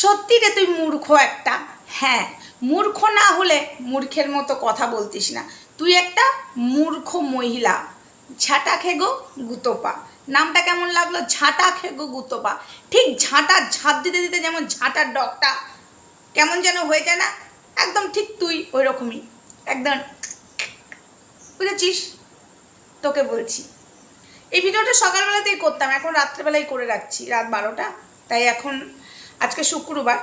সত্যি রে তুই মূর্খ একটা। হ্যাঁ মূর্খ না হলে মূর্খের মতো কথা বলতিস না। তুই একটা মূর্খ মহিলা। ঝাঁটা খেগো গুতোপা। নামটা কেমন লাগল? ঝাঁটা খেগো গুতোপা। ঠিক ঝাঁটা, ঝাঁপ দিতে দিতে যেমন ঝাঁটার ডগটা কেমন যেন হয়ে যায় না, একদম ঠিক তুই ওই রকমই একদম বুঝেছিস? তোকে বলছি। এই ভিডিওটা সকালবেলাতেই করতাম, এখন রাত্রেবেলায় করে রাখছি, রাত বারোটা। তাই এখন আজকে শুক্রবার,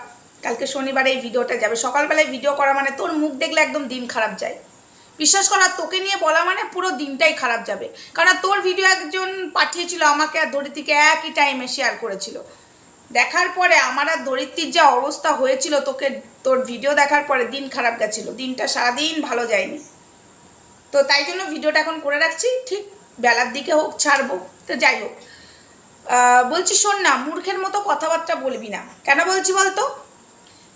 কালকে শনিবার এই ভিডিওটা যাবে। সকালবেলায় ভিডিও করা মানে তোর মুখ দেখলে একদম দিন খারাপ যায়। বিশ্বাস করা তোকে নিয়ে বলা মানে পুরো দিনটাই খারাপ যাবে। কারণ তোর ভিডিও একজন পাঠিয়েছিল আমাকে আর ধরিত্রীকে একই টাইমে শেয়ার করেছিল। দেখার পরে আমার আর ধরিত্রীর যা অবস্থা হয়েছিল, তোকে তোর ভিডিও দেখার পরে দিন খারাপ গেছিল। দিনটা সারাদিন ভালো যায়নি। তো তাই জন্য ভিডিওটা এখন করে রাখছি। ঠিক বেলার দিকে হোক, ছাড়বো। তো যাই হোক বলছি শোন না, মূর্খের মতো কথাবার্তা বলবি না। কেন বলছি বলতো?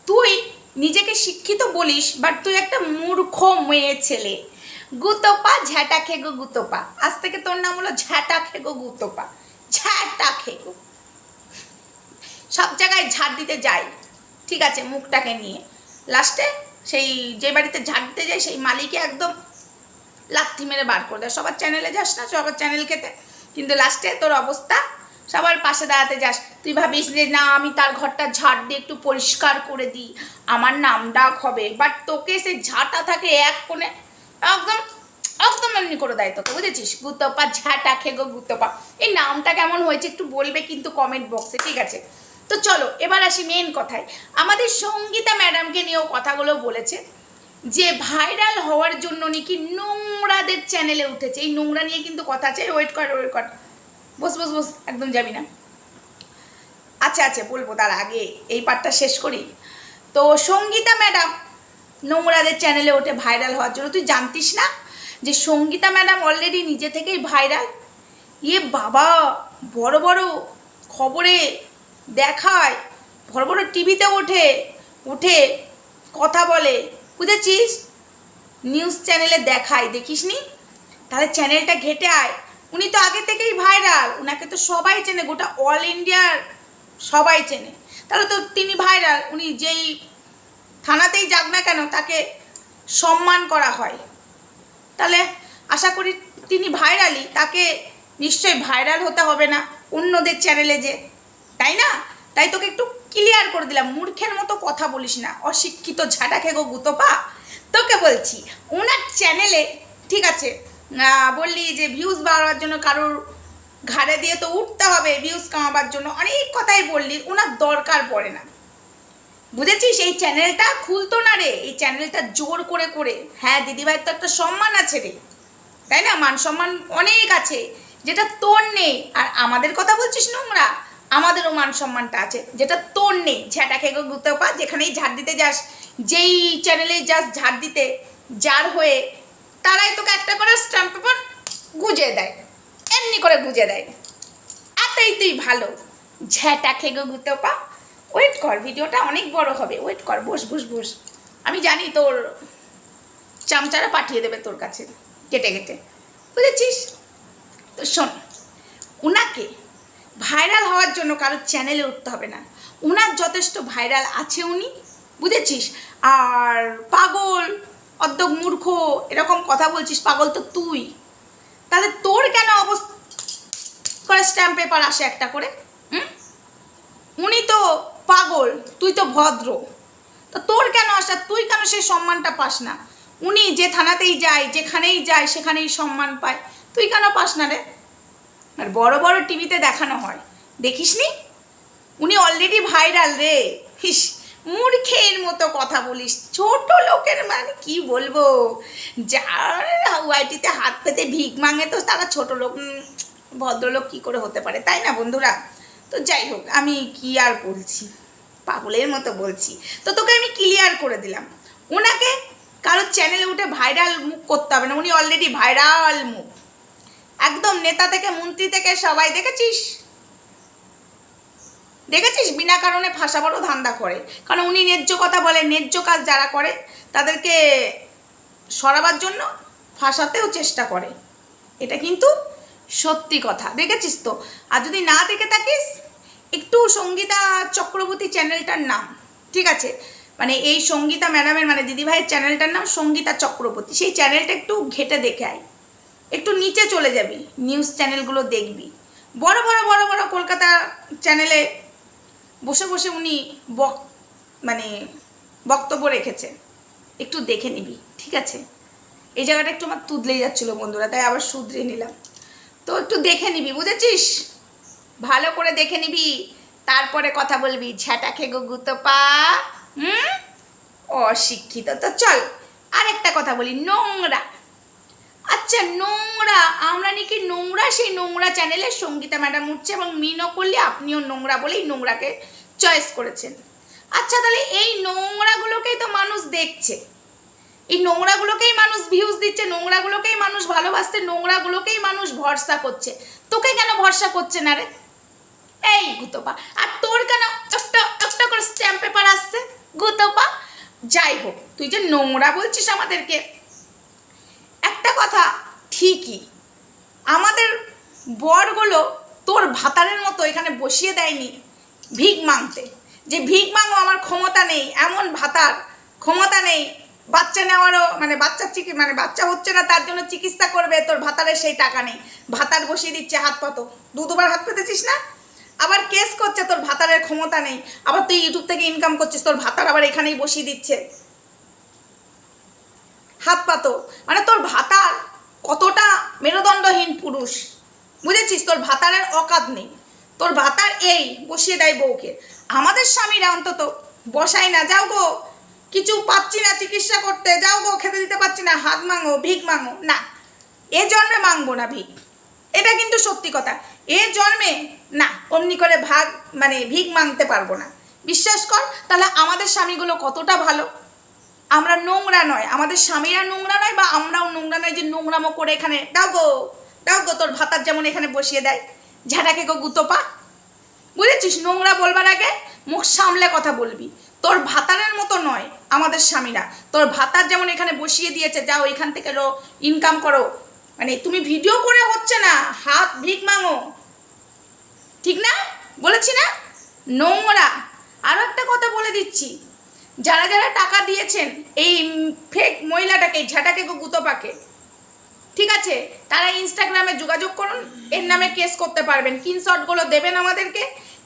তুই নিজেকে শিক্ষিত বলিস বাট তুই একটা মূর্খ মেয়ে ছেলে। গুতোপা ঝ্যাটা খেগো গুতোপা। আজ থেকে তোর নাম হলো ঝ্যাটা খেগো গুতোপা। ঝ্যাটা খেগো। সব জায়গায় ঝাড় দিতে যাই। ঠিক আছে, মুখটাকে নিয়ে। লাস্টে সেই যে বাড়িতে ঝাড় দিতে যায় সেই মালিকে একদম লাথি মেরে বার করে দেয়। সবার চ্যানেলে যাস না, সবার চ্যানেল খেতে। কিন্তু লাস্টে তোর অবস্থা সবার পাশে দাঁড়াতে যাস। তুই ভাবিস যে, না, আমি তার ঘরটা ঝাড় দিয়ে একটু পরিষ্কার করে দিই। আমার নাম ডাক হবে। বাট তোকে সে ঝাঁটা থাকে এক কোণে, একদম একদম এমনি করে দেয় তোকে, বুঝেছিস? গুতপা ঝাঁটা খেগো, গুতপা। এই নামটা কেমন হয়েছে একটু বলবে কিন্তু কমেন্ট বক্সে ঠিক আছে? তো চলো, এবার আসি মেন কথায়। আমাদের সঙ্গীতা ম্যাডামকে নিয়েও কথাগুলো বলেছে যে, ভাইরাল হওয়ার জন্য নাকি নোংরাদের চ্যানেলে উঠেছে। এই নোংরা নিয়ে কিন্তু কথা আছে ওয়েট কর ওয়েট কর। বস বস বস, একদম যাবি না। আচ্ছা আচ্ছা বলব তার আগে এই পার্টটা শেষ করি। তো সঙ্গীতা ম্যাডাম, নোংরাদের চ্যানেলে ওঠে ভাইরাল হওয়ার জন্য। তুই জানতিস না যে সঙ্গীতা ম্যাডাম অলরেডি নিজে থেকেই ভাইরাল ইয়ে বাবা, বড় বড় খবরে দেখায়, বড় বড় টিভিতে ওঠে, উঠে কথা বলে। বুঝেছিস? নিউজ চ্যানেলে দেখায়, দেখিসনি? তাহলে চ্যানেলটা ঘেটে আয়। উনি তো আগে থেকেই ভাইরাল, উনাকে তো সবাই চেনে, গোটা অল ইন্ডিয়ার সবাই চেনে। তাহলে তো তিনি ভাইরাল, উনি যেই থানাতেই যাক না কেন, তাকে সম্মান করা হয়। তাহলে আশা করি তিনি ভাইরালই, তাকে নিশ্চয়ই ভাইরাল হতে হবে না অন্যদের চ্যানেলে যে। তাই না? তাই তোকে একটু ক্লিয়ার করে দিলাম, মূর্খের মতো কথা বলিস না, অশিক্ষিত ঝাঁটা খেগো গুতোপা। তোকে বলছি, ওনার চ্যানেলে, ঠিক আছে বললি যে ভিউজ বাড়াবার জন্য কারোর ঘাড়ে দিয়ে তো উঠতে হবে ভিউজ কামাবার জন্য। অনেক কথাই বললি, ওনার দরকার পড়ে না। বুঝেছিস? এই চ্যানেলটা খুলতো না রে। এই চ্যানেলটা জোর করে করে। হ্যাঁ দিদিভাইয়ের তো একটা সম্মান আছে রে। তাই না? মান সম্মান অনেক আছে, যেটা তোর নেই। আর আমাদের কথা বলছিস নোংরা, আমাদেরও মান সম্মানটা আছে, যেটা তোর নেই। ঝ্যাটা খেয়ে গুতে পা, যেখানেই ঝাড় দিতে যাস, যেই চ্যানেলে যাস ঝাড় দিতে, যার হয়ে তারাই তোকে একটা করে স্ট্যাম্প পেপার গুজে দেয়। এমনি করে গুজে দেয়। এতই তুই ভালো। ঝ্যাটা খেগো গুতে পা ওয়েট কর, ভিডিওটা অনেক বড় হবে। ওয়েট কর, বস বস বস। আমি জানি তোর চামচারা পাঠিয়ে দেবে তোর কাছে। কেটে কেটে। বুঝেছিস? তো শোন, উনাকে ভাইরাল হওয়ার জন্য কারোর চ্যানেলে উঠতে হবে না। উনার যথেষ্ট ভাইরাল আছে উনি। বুঝেছিস? আর পাগল অর্ধক মূর্খ, এরকম কথা বলছিস পাগল তো তুই। তাহলে তোর কেন অবস্থা করে স্ট্যাম্প পেপার আসে একটা করে? উনি তো পাগল, তুই তো ভদ্র। তো তোর কেন আসা তুই কেন সেই সম্মানটা পাস না? উনি যে থানাতেই যায়, যেখানেই যায়, সেখানেই সম্মান পায়। তুই কেন পাস না রে? আর বড় বড় টিভিতে দেখানো হয়। দেখিসনি? উনি অলরেডি ভাইরাল রে। হিস মূর্খের মতো কথা বলিস। ছোট লোকের মানে কি বলব? যার ওয়াইটিতে হাত পেতে ভিক মাঙে তো তারা ছোট লোক ভদ্রলোক কি করে হতে পারে, তাই না বন্ধুরা? তো যাই হোক, আমি কি আর বলছি? পাগলের মতো বলছি। তো তোকে আমি ক্লিয়ার করে দিলাম। ওনাকে কারোর চ্যানেলে উঠে ভাইরাল মুখ করতে হবে না, উনি অলরেডি ভাইরাল মুখ। একদম নেতা থেকে, মন্ত্রী থেকে সবাই দেখেছিস? দেখেছিস? বিনা কারণে ফাঁসা বড় ধান্দা করে। কারণ উনি ন্যায্য কথা বলে ন্যায্য কাজ যারা করে, তাদেরকে সরাবার জন্য ফাঁসাতেও চেষ্টা করে। এটা কিন্তু সত্যি কথা। দেখেছিস তো? আর যদি না দেখে থাকিস, একটু সঙ্গীতা চক্রবর্তী চ্যানেলটার নাম, ঠিক আছে? মানে এই সঙ্গীতা ম্যাডামের মানে দিদিভাইয়ের চ্যানেলটার নাম সঙ্গীতা চক্রবর্তী। সেই চ্যানেলটা একটু ঘেটে দেখে আয়। একটু নিচে চলে যাবি, নিউজ চ্যানেলগুলো দেখবি। বড় বড় বড় বড় কলকাতা চ্যানেলে বসে বসে উনি বক মানে বক্তব্য রেখেছে। একটু দেখে নিবি, ঠিক আছে? এই জায়গাটা একটু আমার তুদলেই যাচ্ছিল বন্ধুরা, তাই আবার শুধরে নিলাম। তো একটু দেখে নিবি, বুঝেছিস? ভালো করে দেখে নিবি, তারপরে কথা বলবি। ঝ্যাটা খেগো গুতো পা, হুম? অশিক্ষিত। তো চল, আরেকটা কথা বলি, নোংরা। আচ্ছা নোংরা। আমরা নাকি নোংরা, সেই নোংরা চ্যানেলে সঙ্গীতা ম্যাডাম উঠছে এবং মিনও করলে আপনিও নোংরা বলেই নোংরাকে চয়েস করেছেন। আচ্ছা তাহলে এই নোংরাগুলোকেই তো মানুষ দেখছে। এই নোংরাগুলোকেই মানুষ ভিউজ দিচ্ছে, নোংরাগুলোকেই মানুষ ভালোবাসছে, নোংরাগুলোকেই মানুষ ভরসা করছে। তোকে কেন ভরসা করছে না রে? এই গুতপা। আর তোর কেন একটা একটা করে স্ট্যাম্প পেপার আসছে? গুতপা। যাই হোক, তুই যে নোংরা বলছিস আমাদেরকে ঠিকই। আমাদের বরগুলো তোর ভাতারের মতো এখানে বসিয়ে দেয়নি ভিক মাংতে। যে ভিক মাঙো আমার ক্ষমতা নেই, এমন ভাতার ক্ষমতা নেই, বাচ্চা নেওয়ারও মানে বাচ্চার চিকি মানে বাচ্চা হচ্ছে না, তার জন্য চিকিৎসা করবে, তোর ভাতারের সেই টাকা নেই। ভাতার বসিয়ে দিচ্ছে হাত পাতো। দু দুবার হাত পেতেছিস না? আবার কেস করছে তোর ভাতারের ক্ষমতা নেই। আবার তুই ইউটিউব থেকে ইনকাম করছিস, তোর ভাতার আবার এখানেই বসিয়ে দিচ্ছে। হাত পাতো। মানে তোর ভাতার কতটা মেরুদণ্ডহীন পুরুষ। বুঝেছিস? তোর ভাতারের অকাত নেই। তোর ভাতার এই, বসিয়ে দেয় বউকে। আমাদের স্বামীরা অন্তত বসাই না, যাও গো। কিছু পাচ্ছি না চিকিৎসা করতে, যাও গো, খেতে দিতে পারছি না। হাত মাঙো ভিক মাঙো না, এ জন্মে মাংবো না ভিক। এটা কিন্তু সত্যি কথা। এ জন্মে না, অমনি করে ভাগ মানে ভিক মাংতে পারব না। বিশ্বাস কর, তাহলে আমাদের স্বামীগুলো কতটা ভালো। আমরা নোংরা নয়, আমাদের স্বামীরা নোংরা নয় বা আমরাও নোংরা নয় যে নোংরামো করে এখানে, দাও গো দাও গো তোর ভাতার যেমন এখানে বসিয়ে দেয়, ঝাঁটাকে গো গুতোপা বুঝেছিস? নোংরা বলবার আগে মুখ সামলে কথা বলবি। তোর ভাতারের মতো নয় আমাদের স্বামীরা। তোর ভাতার যেমন এখানে বসিয়ে দিয়েছে, যাও এখান থেকে রো ইনকাম করো। মানে তুমি ভিডিও করে হচ্ছে না, হাত ভিক মাঙো। ঠিক না? বলেছি না? নোংরা। আরও একটা কথা বলে দিচ্ছি। যারা যারা টাকা দিয়েছেন, এই ফেক মহিলাটাকে ঝাঁটাকে গুতোপাকে, ঠিক আছে? তারা ইনস্টাগ্রামে যোগাযোগ করুন, এর নামে কেস করতে পারবেন। স্ক্রিনশটগুলো দেবেন আমাদেরকে,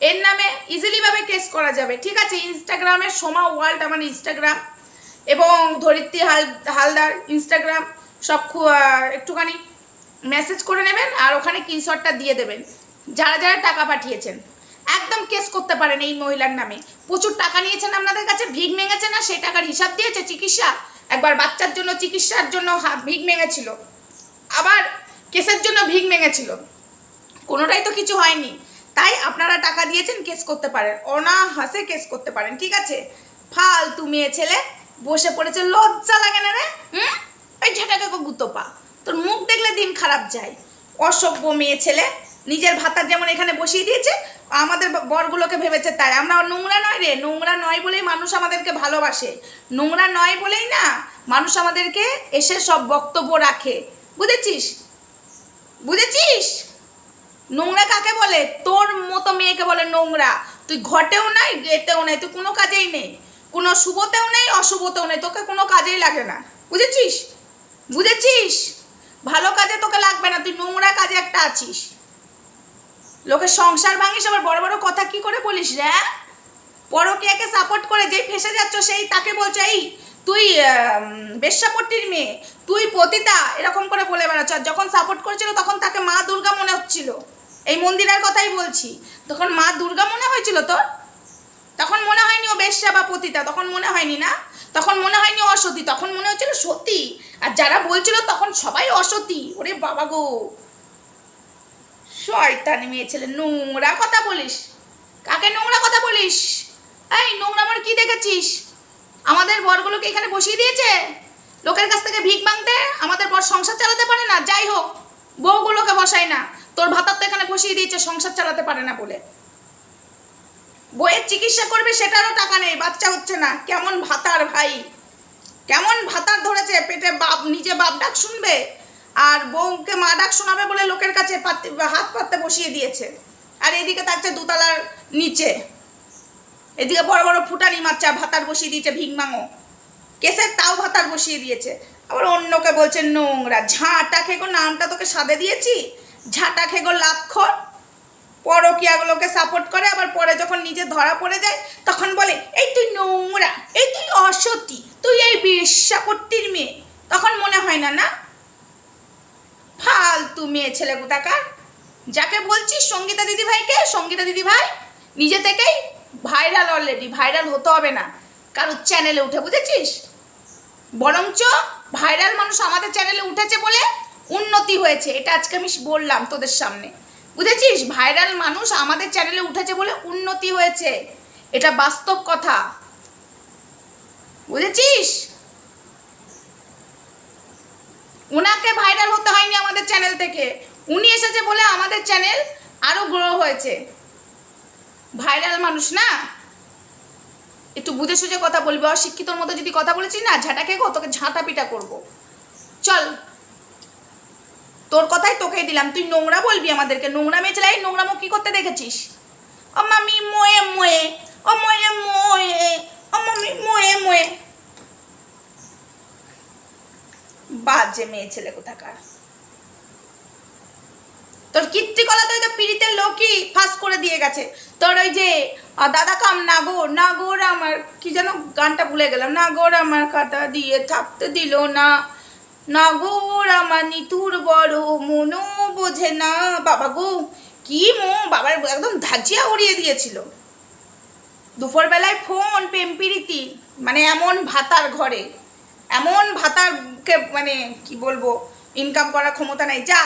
এর নামে ইজিলিভাবে কেস করা যাবে। ঠিক আছে? ইনস্টাগ্রামে সোমা ওয়ার্ল্ড আমার ইনস্টাগ্রাম এবং ধরিত্রী হাল, হালদার ইনস্টাগ্রাম সব একটুখানি মেসেজ করে নেবেন আর ওখানে স্ক্রিনশটটা দিয়ে দেবেন। যারা যারা টাকা পাঠিয়েছেন একদম কেস করতে পারেন এই মহিলার নামে। প্রচুর টাকা নিয়েছেন আপনাদের কাছে ভিগ মেঙেছে না? সেই টাকার হিসাব দিয়েছে, চিকিৎসা? একবার বাচ্চার জন্য, চিকিৎসার জন্য ভিগ মেঙেছিল। আবার কেসের জন্য ভিগ মেঙেছিল। কোনোটাই তো কিছু হয়নি। তাই আপনারা টাকা দিয়েছেন কেস করতে পারেন। অনাহাসে কেস করতে পারেন, ঠিক আছে? ফালতু মেয়ে ছেলে, বসে পড়েছে, লজ্জা লাগে না রে, হুম? ওই ঝাঁটাকে গুতো পা। তোর মুখ দেখলে দিন খারাপ যায়। অসভ্য মেয়ে ছেলে, নিজের ভাতার যেমন এখানে বসিয়ে দিয়েছে আমাদের বরগুলোকে ভেবেছে তাই। আমরা নোংরা নয় রে, নোংরা নয় বলেই মানুষ আমাদেরকে ভালোবাসে। নোংরা নয় বলেই না মানুষ আমাদেরকে এসে সব বক্তব্য রাখে। বুঝেছিস? বুঝেছিস? নোংরা কাকে বলে? তোর মতো মেয়েকে বলে নোংরা। তুই ঘটেও নাই, গেটেও নাই, তুই কোনো কাজেই নেই। কোনো শুভতেও নেই, অশুভতেও নেই, তোকে কোনো কাজেই লাগে না। বুঝেছিস? বুঝেছিস? ভালো কাজে তোকে লাগবে না, তুই নোংরা কাজে একটা আছিস। লোকের সংসার ভাঙিস, আবার বড় বড় কথা কি করে বলিস রে? পরকীয়াকে সাপোর্ট করে যেই ফেসে যাচ্ছ, সেই তাকে বলছো, এই, তুই বেশ্যাপট্টির মেয়ে, তুই পতিতা, এরকম করে বলে বেড়াচ্ছ। আর যখন সাপোর্ট করেছিল, তখন তাকে মা দুর্গা মনে হচ্ছিল। এই মন্দিরের কথাই বলছি। তখন মা দুর্গা মনে হয়েছিল তোর? তখন মনে হয়নি ও বেশ্যা বা পতিতা, তখন মনে হয়নি না? তখন মনে হয়নি অসতী, তখন মনে হচ্ছিল সতী। আর যারা বলছিল, তখন সবাই অসতী। ওরে বাবা গো! শয়তানি মেয়ে ছেলে, নোংরা কথা বলিস। কাকে নোংরা কথা বলিস? এই, নোংরা আমার কি দেখেছিস? আমাদের বরগুলোকে এখানে বসিয়ে দিয়েছে? লোকের কাছ থেকে ভিক মাংতে আমাদের বর সংসার চালাতে পারে না? যাই হোক, বউগুলোকে বসায় না। তোর ভাতার তো এখানে বসিয়ে দিয়েছে, সংসার চালাতে পারে না বলে। বইয়ের চিকিৎসা করবে, সেটারও টাকা নেই, বাচ্চা হচ্ছে না। কেমন ভাতার ভাই। কেমন ভাতার ধরেছে, পেটে বাপ, নিজে বাপ ডাক শুনবে? আর বউকে মা ডাক শোনাবে বলে লোকের কাছে হাত পাততে বসিয়ে দিয়েছে। আর এদিকে চেয়ে দুতলার নিচে। এদিকে বড় বড় ফুটানি মাচ্চা ভাতার বসিয়ে দিয়েছে ভিংমাঙো কেসের তাও ভাতার বসিয়ে দিয়েছে। আবার অন্যকে বলছে নোংরা, ঝাঁটা খেগো, নামটা তোকে সাদে দিয়েছি? ঝাঁটা খেগো লাক্ষর পরকিয়াগুলোকে সাপোর্ট করে, আবার পরে যখন নিজে ধরা পড়ে যায়, তখন বলে, এই তুই নোংরা, এই তুই অসতী, তুই এই বেশ্যাপট্টির মেয়ে। তখন মনে হয় না না? ফালতু মেয়ে ছেলে কোথাকার? যাকে বলছিস সঙ্গীতা দিদি ভাইকে সঙ্গীতা দিদি ভাই নিজে থেকেই ভাইরাল অলরেডি ভাইরাল হতে হবে না। কারোর চ্যানেলে উঠে, বুঝেছিস? বরঞ্চ ভাইরাল মানুষ আমাদের চ্যানেলে উঠেছে বলে উন্নতি হয়েছে। এটা আজকে আমি বললাম তোদের সামনে। বুঝেছিস? ভাইরাল মানুষ আমাদের চ্যানেলে উঠেছে বলে উন্নতি হয়েছে। এটা বাস্তব কথা। বুঝেছিস? ওনাকে ভাইরাল হতে হয়নি আমাদের চ্যানেল থেকে। উনি এসেছে বলে আমাদের চ্যানেল আরও গ্রো হয়েছে। ভাইরাল মানুষ না? একটু বুঝে সুঝে কথা বলবি, অশিক্ষিতর মতো যদি কথা বলেছিস না ঝাঁটাকে গো, তোকে ঝাঁটা পিটা করব। চল, তোর কথাই তোকেই দিলাম। তুই নোংরা বলবি আমাদেরকে, নোংরা মেয়ে ছেলে, এই নোংরামো কি করতে দেখেছিস? ও মামি মোয়ে মোয়ে, ও মোয়ে মোয়ে, ও মামি মোয়ে মোয়ে। বাজে মেয়ে ছেলে কোথাকার। তোর কীর্তিকলা তো ওই তো পিড়িতের লোকই ফাঁস করে দিয়ে গেছে। তোর ওই যে দাদা কাম না নাগর নাগর আমার, কি যেন গানটা ভুলে গেলাম। নাগর আমার কাটা দিয়ে থাকতে দিল না। নাগর আমার নিতুর বড় মনও বোঝে না। বাবা গো, কি মো বাবার একদম ধাজিয়া উড়িয়ে দিয়েছিল। দুপুরবেলায় ফোন পেম্পিরিতি মানে এমন ভাতার ঘরে। এমন ভাতারকে মানে কি বলব ইনকাম করার ক্ষমতা নাই। যা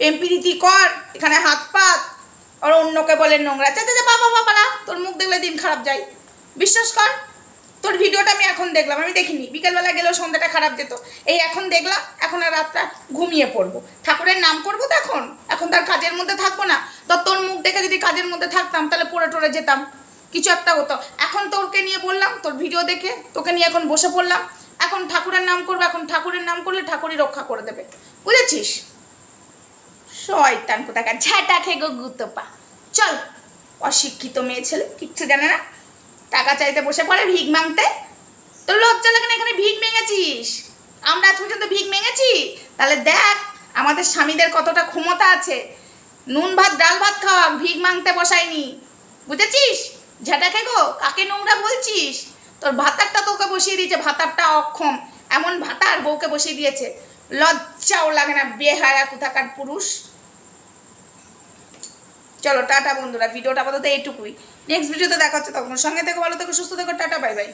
পেম্পিরিতি কর, এখানে হাত পাত। আর অন্যকে বলে নোংরা। চা চা বাবা বাবারা তোর মুখ দেখলে দিন খারাপ যায়। বিশ্বাস কর, তোর ভিডিওটা আমি এখন দেখলাম, আমি দেখিনি। বিকেলবেলা গেলেও সন্ধ্যাটা খারাপ যেত। এই এখন দেখলাম এখন আর রাতটা ঘুমিয়ে পড়ব। ঠাকুরের নাম করব তো এখন? এখন তার কাজের মধ্যে থাকব না। তো তোর মুখ দেখে যদি কাজের মধ্যে থাকতাম, তাহলে পড়ে টরে যেতাম। কিছু একটা হতো। এখন তোরকে নিয়ে বললাম, তোর ভিডিও দেখে তোকে নিয়ে এখন বসে পড়লাম। এখন ঠাকুরের নাম করব, এখন ঠাকুরের নাম করলে ঠাকুরই রক্ষা করে দেবে। বুঝেছিস? শয়তান কোথাকার ঝাঁটা খেয়ে গো চল, অশিক্ষিত মেয়ে ছেলে, কিচ্ছু জানে না। টাকা চাইতে বসে পড়ে ভিক মাংতে তোর লজ্জা লাগে না এখানে ভিক মেঙেছিস আমরা আজ পর্যন্ত ভিক মেঙেছি তাহলে দেখ, আমাদের স্বামীদের কতটা ক্ষমতা আছে। নুন ভাত, ডাল ভাত খাওয়া, ভিক মাংতে বসায়নি। বুঝেছিস? ঝাঁটা খেয়ে গো, কাকে নোংরা বলছিস? তোর ভাতারটা তো ওকে বসিয়ে দিয়েছে, ভাতারটা অক্ষম। এমন ভাতার বউকে বসিয়ে দিয়েছে। লজ্জাও লাগে না বেহারা কোথাকার পুরুষ। চলো, টাটা বন্ধুরা, ভিডিওটা আপাতত এইটুকুই। নেক্সট ভিডিওতে দেখা হচ্ছে তখন। সঙ্গে থেকে, ভালো থেকে, সুস্থ থেকো, টাটা বাই বাই